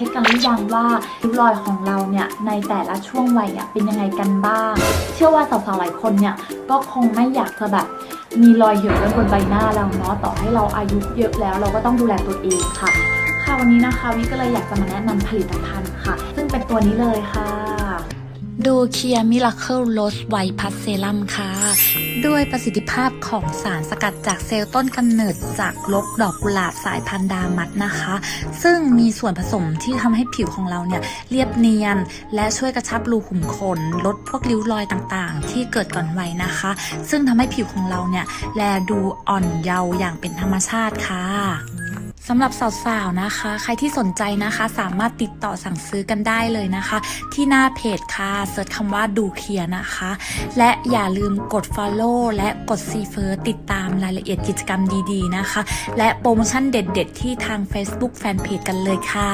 เช็กันหรือยังว่าริ้วรอยของเราเนี่ยในแต่ละช่วงวัยอะเป็นยังไงกันบ้าง เชื่อว่าสาวๆหลายคนเนี่ยก็คงไม่อยากจะแบบมีรอยเหี่ยวย่นบนใบหน้าเราเนาะต่อให้เราอายุเยอะแล้วเราก็ต้องดูแลตัวเองค่ะ ค่ะวันนี้นะคะวิก็เลยอยากจะมาแนะนำผลิตภัณฑ์ค่ะ ซึ่งเป็นตัวนี้เลยค่ะ ดูเคียมิราเคิลโรสไวพัสเซรัมค่ะ ด้วยประสิทธิภาพของสารสกัดจากเซลล์ต้นกำเนิดจากลกดอกกุหลาบสายพันธุ์ดามัดนะคะ ซึ่งมีส่วนผสมที่ทำให้ผิวของเราเนี่ยเรียบเนียน และช่วยกระชับรูขุมขน ลดพวกริ้วรอยต่างๆ ที่เกิดก่อนวัยนะคะ ซึ่งทำให้ผิวของเราเนี่ยแลดูอ่อนเยาว์อย่างเป็นธรรมชาติค่ะ สำหรับสาวๆนะคะ ใครที่สนใจนะคะ สามารถติดต่อสั่งซื้อกันได้เลยนะคะ ที่หน้าเพจค่ะเสิร์ชคำว่าดูเคลียร์นะคะ และอย่าลืมกด Follow และกดซีเฟอร์ติดตามรายละเอียดกิจกรรมดีๆนะคะ และโปรโมชั่นเด็ดๆ ที่ทาง Facebook Fanpage กันเลยค่ะ